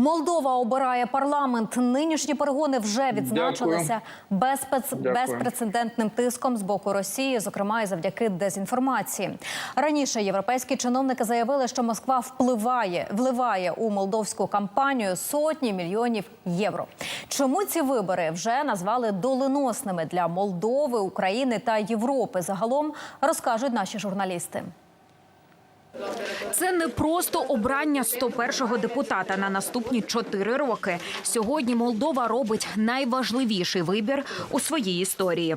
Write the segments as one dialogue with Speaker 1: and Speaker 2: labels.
Speaker 1: Молдова обирає парламент. Нинішні перегони вже відзначилися безпец... Безпрецедентним тиском з боку Росії, зокрема і завдяки дезінформації. Раніше європейські чиновники заявили, що Москва впливає, вливає у молдовську кампанію сотні мільйонів євро. Чому ці вибори вже назвали доленосними для Молдови, України та Європи? Загалом розкажуть наші журналісти.
Speaker 2: Це не просто обрання 101-го депутата на наступні чотири роки. Сьогодні Молдова робить найважливіший вибір у своїй історії.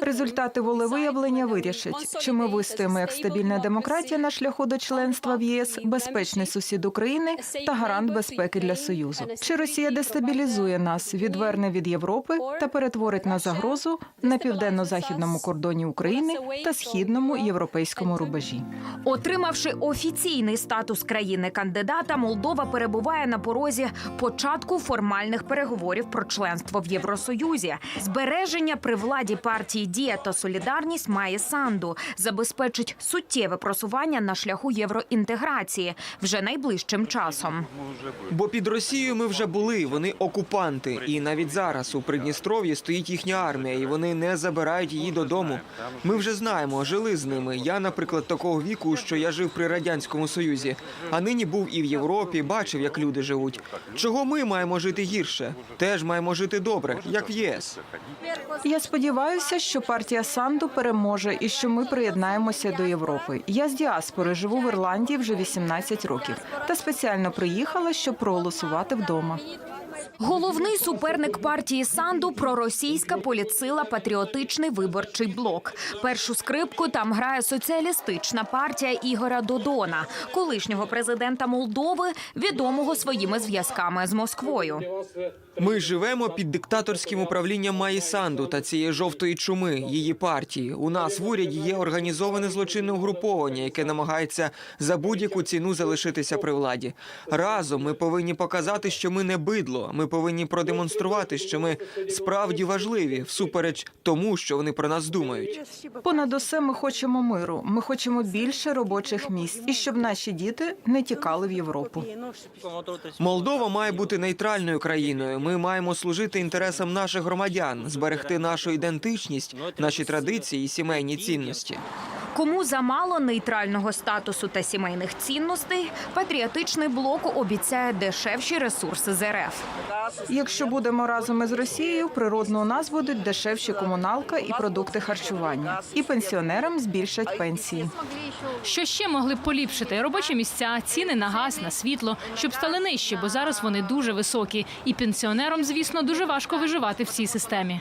Speaker 3: Результати волевиявлення вирішать, чи ми вистоїмо як стабільна демократія на шляху до членства в ЄС, безпечний сусід України та гарант безпеки для союзу. Чи Росія дестабілізує нас, відверне від Європи та перетворить на загрозу на південно-західному кордоні України та східному європейському рубежі?
Speaker 2: Отримавши офіційний статус країни кандидата, Молдова перебуває на порозі початку формальних переговорів про членство в Євросоюзі. Збереження при владі партії Дія та Солідарність має санду забезпечить суттєве просування на шляху євроінтеграції вже найближчим часом.
Speaker 4: Бо під Росією ми вже були, вони окупанти, і навіть зараз у Придністров'ї стоїть їхня армія, і вони не забирають її додому. Ми вже знаємо, жили з ними. Я, наприклад, такого віку, що я жив при радянському союзі, а нині був і в Європі, бачив, як люди живуть. Чого ми маємо жити гірше? Теж маємо жити добре, як в ЄС.
Speaker 3: Я сподіваюся, що партія Санду переможе і що ми приєднаємося до Європи. Я з діаспори живу в Ірландії вже 18 років та спеціально приїхала, щоб проголосувати вдома.
Speaker 2: Головний суперник партії Санду проросійська політсила Патріотичний виборчий блок. Першу скрипку там грає соціалістична партія Ігоря Додона, колишнього президента Молдови, відомого своїми зв'язками з Москвою.
Speaker 4: Ми живемо під диктаторським управлінням Маї Санду та цієї жовтої чуми, її партії. У нас в уряді є організоване злочинне угруповання, яке намагається за будь-яку ціну залишитися при владі. Разом ми повинні показати, що ми не бидло. Ми повинні продемонструвати, що ми справді важливі, всупереч тому, що вони про нас думають.
Speaker 3: Понад усе ми хочемо миру. Ми хочемо більше робочих місць і щоб наші діти не тікали в Європу.
Speaker 4: Молдова має бути нейтральною країною. Ми маємо служити інтересам наших громадян, зберегти нашу ідентичність, наші традиції і сімейні цінності.
Speaker 2: Кому замало нейтрального статусу та сімейних цінностей, патріотичний блок обіцяє дешевші ресурси з РФ.
Speaker 3: Якщо будемо разом із Росією, природно у нас будуть дешевші комуналка і продукти харчування, і пенсіонерам збільшать пенсії.
Speaker 5: Що ще могли б поліпшити робочі місця, ціни на газ, на світло, щоб стали нижчі, бо зараз вони дуже високі. І пенсіонерам, звісно, дуже важко виживати в цій системі.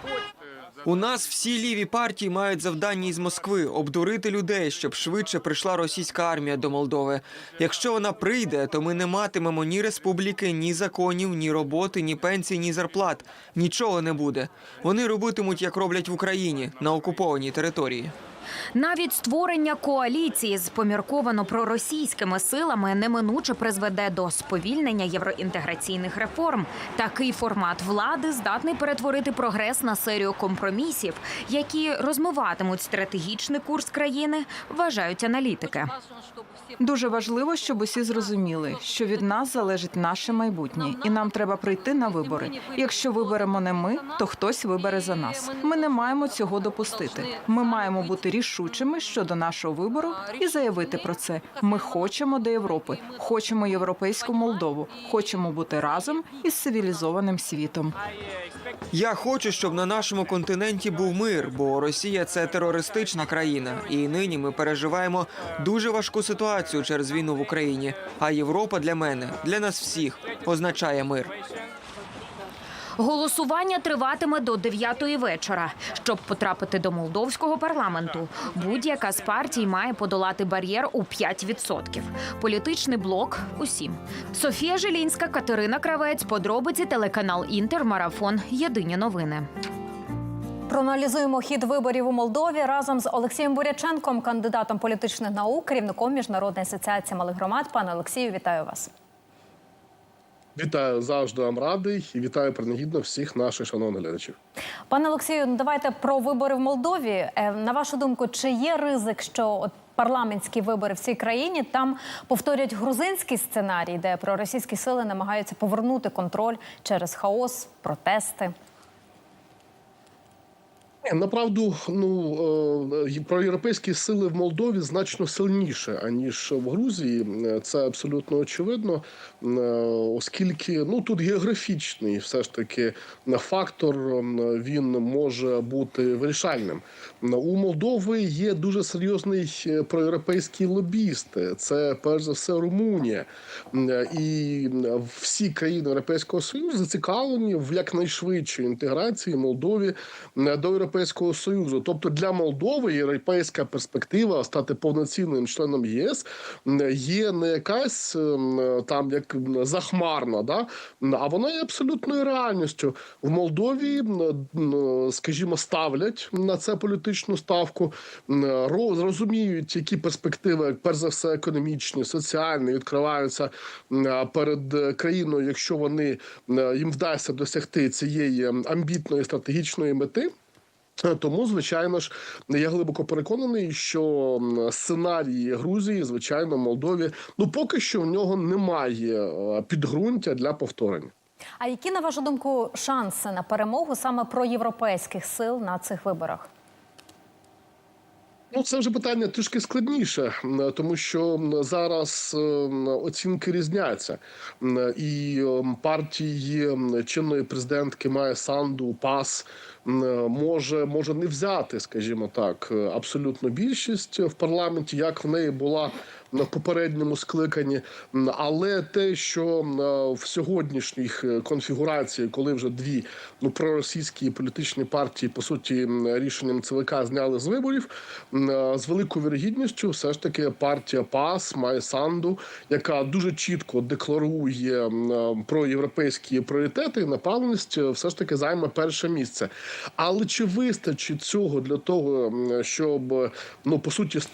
Speaker 4: У нас всі ліві партії мають завдання із Москви обдурити людей, щоб швидше прийшла російська армія до Молдови. Якщо вона прийде, то ми не матимемо ні республіки, ні законів, ні роботи, ні пенсій, ні зарплат. Нічого не буде. Вони робитимуть, як роблять в Україні на окупованій території.
Speaker 2: Навіть створення коаліції з помірковано проросійськими силами неминуче призведе до сповільнення євроінтеграційних реформ. Такий формат влади здатний перетворити прогрес на серію компромісів, які розмиватимуть стратегічний курс країни, вважають аналітики.
Speaker 3: Дуже важливо, щоб усі зрозуміли, що від нас залежить наше майбутнє, і нам треба прийти на вибори. Якщо виберемо не ми, то хтось вибере за нас. Ми не маємо цього допустити. Ми маємо бути рішучими щодо нашого вибору і заявити про це. Ми хочемо до Європи, хочемо європейську Молдову, хочемо бути разом із цивілізованим світом.
Speaker 4: Я хочу, щоб на нашому континенті був мир, бо Росія це терористична країна, і нині ми переживаємо дуже важку ситуацію через війну в Україні. А Європа для мене, для нас всіх, означає мир.
Speaker 2: Голосування триватиме до 9-ї вечора. Щоб потрапити до молдовського парламенту, будь-яка з партій має подолати бар'єр у 5%. Політичний блок усім. Софія Жилінська, Катерина Кравець, подробиці телеканал Інтер, Марафон. Єдині новини.
Speaker 1: Проаналізуємо хід виборів у Молдові разом з Олексієм Буряченком, кандидатом політичних наук, керівником міжнародної асоціації малих громад. Пане Олексію, вітаю вас.
Speaker 6: Вітаю завжди вам радий і вітаю принагідно всіх наших шановних глядачів.
Speaker 1: Пане Олексію, ну давайте про вибори в Молдові. Е, На вашу думку, чи є ризик, що от парламентські вибори в цій країні. Там повторять грузинський сценарій, де проросійські сили намагаються повернути контроль через хаос, протести.
Speaker 6: Направду, ну е, проєвропейські сили в Молдові значно сильніше аніж в Грузії. Е, Це абсолютно очевидно, е, оскільки ну тут географічний все ж таки фактор він може бути вирішальним. У Молдови є дуже серйозний е, проєвропейський лобіст. Це перш за все Румунія. І всі країни Європейського Союзу зацікавлені в якнайшвидшій інтеграції Молдові до Європейського Союзу. Тобто для Молдови європейська перспектива стати повноцінним членом ЄС є не якась там як захмарна, да? а вона є абсолютною реальністю. В Молдові, скажімо, ставлять на це політичну ставку, розуміють, які перспективи, перш за все, економічні, соціальні відкриваються перед країною, якщо вони їм вдасться досягти цієї амбітної стратегічної мети. Е, Тому, звичайно ж, я глибоко переконаний, що сценарії Грузії, звичайно, Молдові, ну поки що в нього немає е, підґрунтя для повторення.
Speaker 1: А які, на вашу думку, шанси на перемогу саме проєвропейських сил на цих виборах?
Speaker 6: Ну, це вже питання трішки складніше, тому що зараз оцінки різняться. І партії чинної президентки Має Санду ПАС може, може не взяти, скажімо так, абсолютну більшість в парламенті, як в неї була в попередньому скликанні. Але те, що в сьогоднішніх е, конфігурації, коли вже дві ну проросійські політичні партії, по суті, рішенням ЦВК зняли з виборів, е, з великою вірогідністю, все ж таки партія ПАС має Санду, яка дуже чітко декларує е, про європейські пріоритети і е, все ж таки займе перше місце. Але чи вистачить цього для того, щоб е, ну по суті с-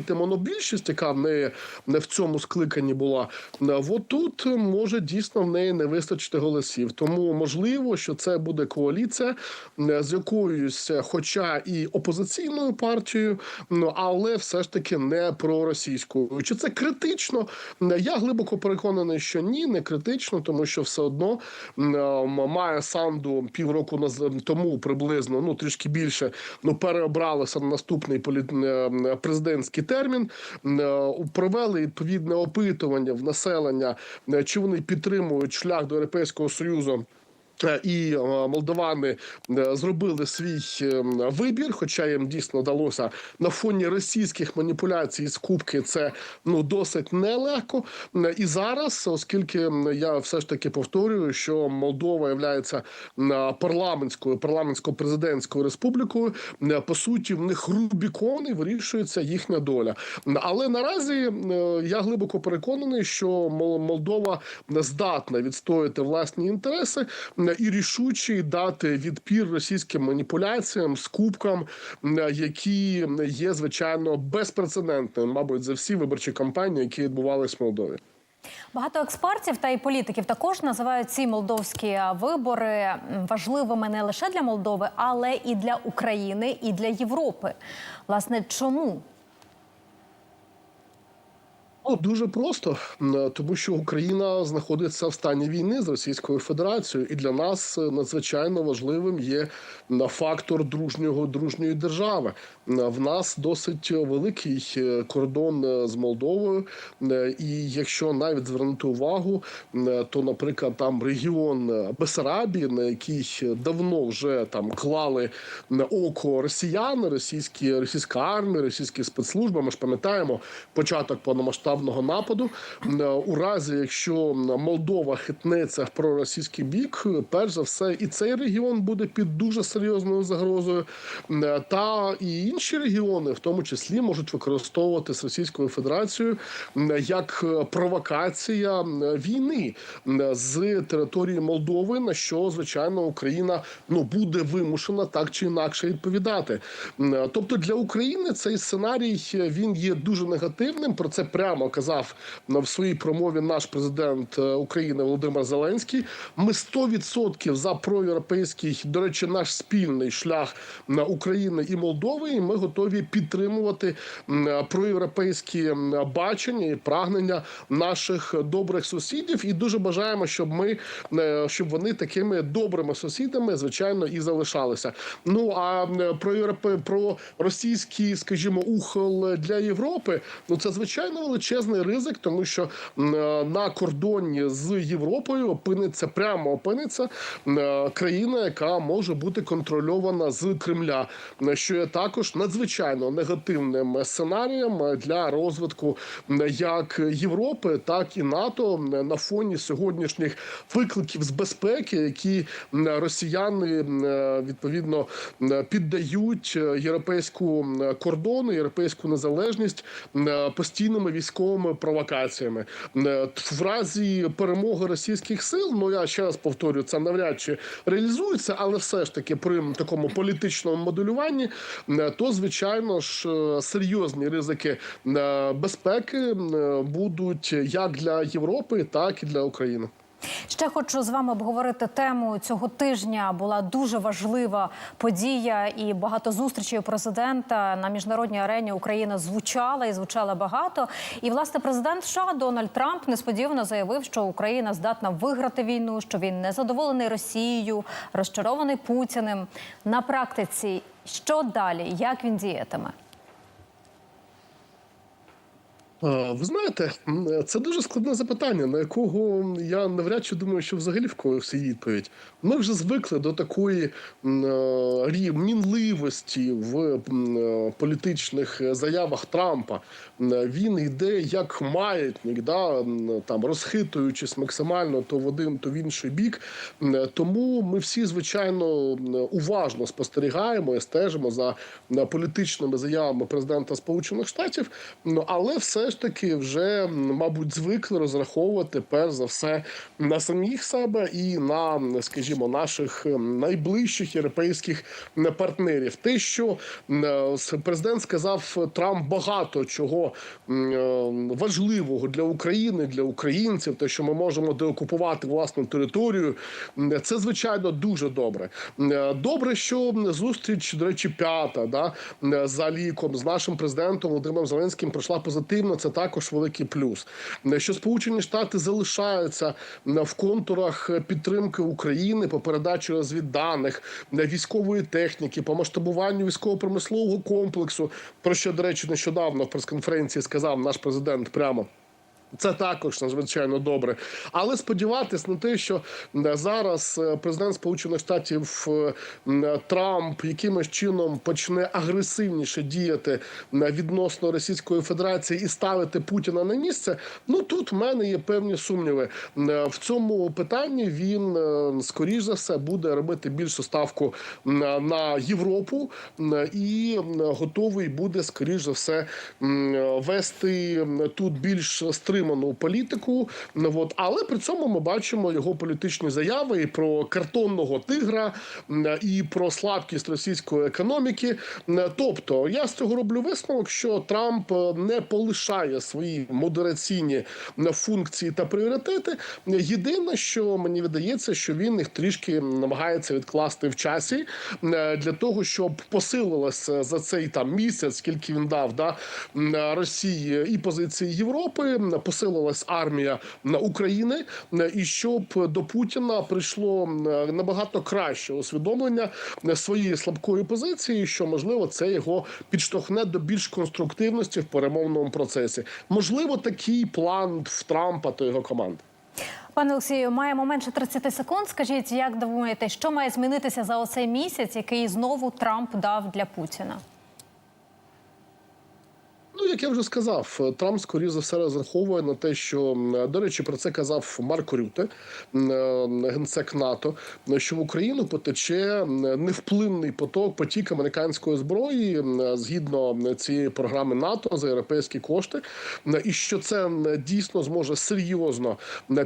Speaker 6: повторити монобільшість, яка в неї не в цьому скликанні була? Е, От тут може дійсно в неї не вистачити голосів. Тому можливо, що це буде коаліція е, з якоюсь, е, хоча і опозиційною партією, ну але все ж таки не проросійською. Чи це критично? Е, Я глибоко переконаний, що ні, не критично, тому що все одно е, має санду півроку тому приблизно, ну трішки більше, ну переобралися на наступний полі- е, президентський термін. Е, Провели відповідне опитування в населення, е, чи вони підтримують шлях до Європейського Союзу. Е, І е, молдавани е, зробили свій е, вибір, хоча їм дійсно вдалося на фоні російських маніпуляцій з кубки це ну досить нелегко. І зараз, оскільки я все ж таки повторюю, що Молдова є парламентською парламентсько-президентською республікою, по суті, в них Рубікон і вирішується їхня доля. Але наразі я глибоко переконаний, що Мол- Молдова здатна відстояти власні інтереси і рішуче дати відпір російським маніпуляціям, скупкам, е, які є звичайно безпрецедентними, мабуть, за всі виборчі кампанії, які відбувалися в Молдові.
Speaker 1: Багато експертів та й політиків також називають ці молдовські вибори важливими не лише для Молдови, але і для України, і для Європи. Власне, чому?
Speaker 6: Ну, дуже просто, тому що Україна знаходиться в стані війни з Російською Федерацією, і для нас е, надзвичайно важливим є фактор дружнього дружньої держави. В нас досить великий е, кордон е, з Молдовою, Е, і якщо навіть звернути увагу, то, наприклад, там регіон е, Бесарабії, на який давно вже там клали на око росіяни, російські російська армія, російські спецслужби. Ми ж пам'ятаємо початок повномасштабного нападу. Е, У разі, якщо Молдова хитнеться в проросійський бік, перш за все, і цей регіон буде під дуже серйозною загрозою. Е, Та і інші регіони, в тому числі, можуть використовувати з Російською Федерацією е, як провокація війни з території Молдови, на що звичайно Україна ну буде вимушена так чи інакше відповідати. Тобто для України цей сценарій він є дуже негативним. Про це прямо прямо казав в своїй промові наш президент е, України Володимир Зеленський. Ми 100% за проєвропейський, до речі, наш спільний шлях на України і Молдови. І ми готові підтримувати проєвропейські бачення і прагнення наших добрих сусідів. І дуже бажаємо, щоб ми е, щоб вони такими добрими сусідами, звичайно, і залишалися. Ну а про європе про російський, скажімо, ухил для Європи, ну це звичайно величезний ризик, тому що е, на кордоні з Європою опиниться прямо опиниться е, країна, яка може бути контрольована з Кремля, що є також надзвичайно негативним сценарієм для розвитку як Європи, так і НАТО на фоні сьогоднішніх викликів з безпеки, які росіяни е, відповідно піддають європейську кордону, європейську незалежність постійними військовими провокаціями. Е, В разі перемоги російських сил, ну я ще раз повторюю, це навряд чи реалізується, але все ж таки при такому політичному моделюванні, м, то звичайно ж е, серйозні ризики е, безпеки е, будуть як для Європи, так і для України.
Speaker 1: Ще хочу з вами обговорити тему цього тижня. Була дуже важлива подія і багато зустрічей президента на міжнародній арені. Україна звучала і звучала багато. І власне президент США Дональд Трамп несподівано заявив, що Україна здатна виграти війну, що він не задоволений Росією, розчарований Путіним. На практиці що далі? Як він діятиме?
Speaker 6: А, Ви знаєте, це дуже складне запитання, на якого я навряд чи думаю, що взагалі в когось відповідь. Ми вже звикли до такої м, е, мінливості в е, політичних заявах Трампа. Він йде як маятник, да, там розхитуючись максимально то в один, то в інший бік. Тому ми всі, звичайно, уважно спостерігаємо і стежимо за політичними заявами президента Сполучених Штатів. Ну але все ж таки вже мабуть звикли розраховувати перш за все на самих себе і на, скажімо, наших найближчих європейських партнерів. Те, що е, президент сказав Трамп багато чого е, важливого для України, для українців, те, що ми можемо деокупувати власну територію, це звичайно дуже добре. Е, Добре, що зустріч, до речі, п'ята да м, за ліком з нашим президентом Володимиром Зеленським пройшла позитивно. Це також великий плюс. Що Сполучені Штати залишаються в контурах підтримки України по передачі розвідданих, військової техніки, по масштабуванню військово-промислового комплексу, про що, до речі, нещодавно в прес-конференції сказав наш президент прямо. Це також надзвичайно добре, але сподіватись на те, що зараз е, президент Сполучених Штатів е, Трамп якимось чином почне агресивніше діяти відносно Російської Федерації і ставити Путіна на місце. Ну тут в мене є певні сумніви. Е, В цьому питанні він скоріш за все буде робити більшу ставку на Європу і готовий буде скоріш за все вести тут більш стриману політику. Ну, От. Але при цьому ми бачимо його політичні заяви і про картонного тигра, і про слабкість російської економіки. Тобто, я з цього роблю висновок, що Трамп е, не полишає свої модераційні функції та пріоритети. Єдине, що мені видається, що він їх трішки намагається відкласти в часі для того, щоб посилилася за цей там місяць, скільки він дав да, Росії і позиції Європи, посилилась армія України, е, і щоб до Путіна прийшло набагато краще усвідомлення е, своєї слабкої позиції, що можливо це його підштовхне до більш конструктивності в перемовному процесі. Можливо, такий план в Трампа та його команди.
Speaker 1: Пане Олексію, маємо менше 30 секунд. Скажіть, як думаєте, що має змінитися за оцей місяць, який знову Трамп дав для Путіна?
Speaker 6: Ну, як я вже сказав, Трамп скоріше за все розраховує на те, що до речі, про це казав Марко Рюте, е, генсек НАТО, що в Україну потече м, невпливний поток потік американської зброї згідно цієї програми НАТО за європейські кошти, і що це дійсно зможе серйозно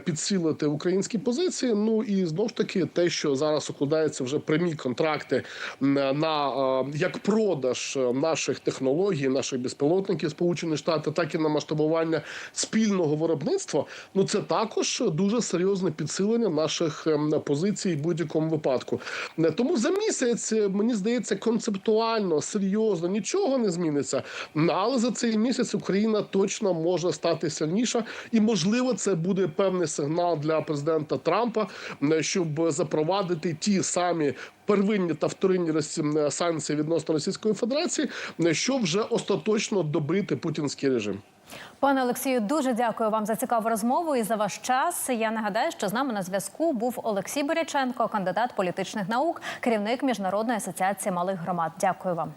Speaker 6: підсилити українські позиції. Ну і знову ж таки, те, що зараз укладаються вже прямі контракти на е, як продаж наших технологій, наших безпілотників Сполучені Штати, так і на масштабування спільного виробництва. Ну це також дуже серйозне підсилення наших ем, позицій в будь-якому випадку. Тому за місяць е, мені здається концептуально, серйозно нічого не зміниться. Але за цей місяць Україна точно може стати сильніша, і можливо, це буде певний сигнал для президента Трампа, щоб запровадити ті самі. Первинні та вторинні санкції відносно Російської Федерації, м, щоб вже остаточно добити путінський режим.
Speaker 1: Пане Олексію, дуже дякую вам за цікаву розмову і за ваш час. Я нагадаю, що з нами на зв'язку був Олексій Боряченко, кандидат політичних наук, керівник міжнародної асоціації малих громад. Дякую вам.